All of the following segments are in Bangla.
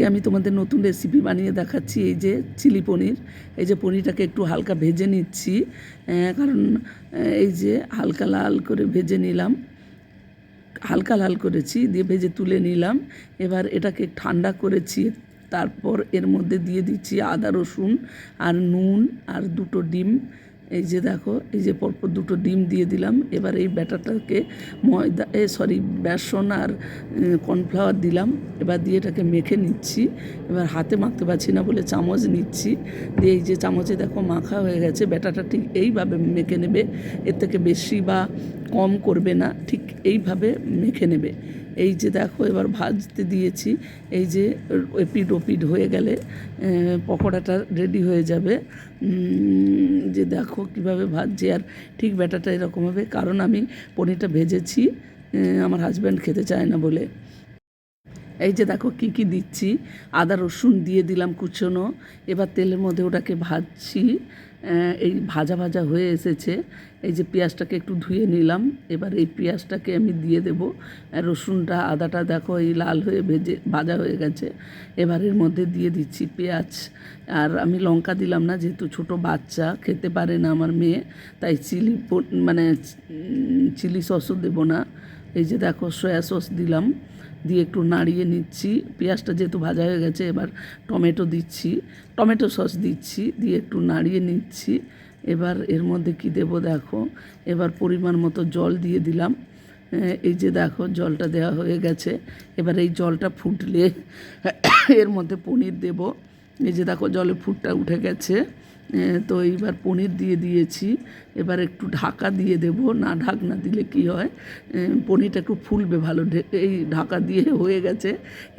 আজকে আমি তোমাদের নতুন রেসিপি বানিয়ে দেখাচ্ছি, এই যে চিলি পনির। এই যে পনিরটাকে একটু হালকা ভেজে নিচ্ছি কারণ এই যে হালকা লাল করে ভেজে নিলাম। হালকা লাল করেছি, দিয়ে ভেজে তুলে নিলাম। এবার এটাকে ঠান্ডা করেছি, তারপর এর মধ্যে দিয়ে দিচ্ছি আদা, রসুন আর নুন আর দুটো ডিম। এই যে দেখো, এই যে পরপর দুটো ডিম দিয়ে দিলাম। এবার এই ব্যাটারটাকে ময়দা, এ সরি বেসন আর কর্নফ্লাওয়ার দিলাম। এবার দিয়ে এটাকে মেখে নিচ্ছি। এবার হাতে মাখতে পারছি না বলে চামচ নিচ্ছি। দিয়ে এই যে চামচে দেখো মাখা হয়ে গেছে। ব্যাটাটা ঠিক এইভাবে মেখে নেবে। এর থেকে বেশি বা কম করবে না। ঠিক এইভাবে মেখে নেবে। এই যে দেখো এবার ভাজতে দিয়েছি। এই যে এপিড ওপিড হয়ে গেলে পকোড়াটা রেডি হয়ে যাবে। যে দেখো কীভাবে ভাজছে। আর ঠিক ব্যাটাটা এরকম হবে। কারণ আমি পনিরটা ভেজেছি। আমার হাজব্যান্ড খেতে চায় না বলে। এই যে দেখো কি কি দিচ্ছি। আদা, রসুন দিয়ে দিলাম কুচনো। এবার তেলের মধ্যে ওটাকে ভাজছি। এই ভাজা ভাজা হয়ে এসেছে। এই যে পেঁয়াজটাকে একটু ধুয়ে নিলাম। এবার এই পেঁয়াজটাকে আমি দিয়ে দেবো। রসুনটা, আদাটা দেখো এই লাল হয়ে ভেজে, ভাজা হয়ে গেছে। এবার এর মধ্যে দিয়ে দিচ্ছি পেঁয়াজ। আর আমি লঙ্কা দিলাম না, যেহেতু ছোট বাচ্চা, খেতে পারে না আমার মেয়ে। তাই চিলি মানে চিলি সসও দেবো না। এই যে দেখো সয়া সস দিলাম, দিয়ে একটু নাড়িয়ে নিচ্ছি। পেঁয়াজটা যেহেতু ভাজা হয়ে গেছে, এবার টমেটো দিচ্ছি। টমেটো সস দিচ্ছি, দিয়ে একটু নাড়িয়ে নিচ্ছি। এবার এর মধ্যে কি দেবো দেখো? এবার পরিমাণ মতো জল দিয়ে দিলাম। এই যে দেখো, জলটা দেওয়া হয়ে গেছে। এবার এই জলটা ফুটলে এর মধ্যে পনির দেব। এই যে দেখো জলে ফুটটা উঠে গেছে তো এইবার পনির দিয়ে দিয়েছি। এবার একটু ঢাকা দিয়ে দেব, না ঢাকনা দিলে কি হয় পনিরটা একটু ফুলবে ভালো এই ঢাকা দিয়ে হয়ে গেছে।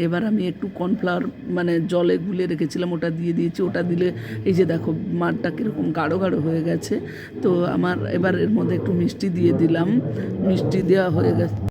এবার আমি একটু কর্নফ্লাওয়ার মানে জলে গুলে রেখেছিলাম, ওটা দিয়ে দিয়েছি। ওটা দিলে এই যে দেখো মাঠটা কীরকম গাঢ় গাঢ় হয়ে গেছে। তো আমার এবার এর মধ্যে একটু মিষ্টি দিয়ে দিলাম। মিষ্টি দেওয়া হয়ে গেছে।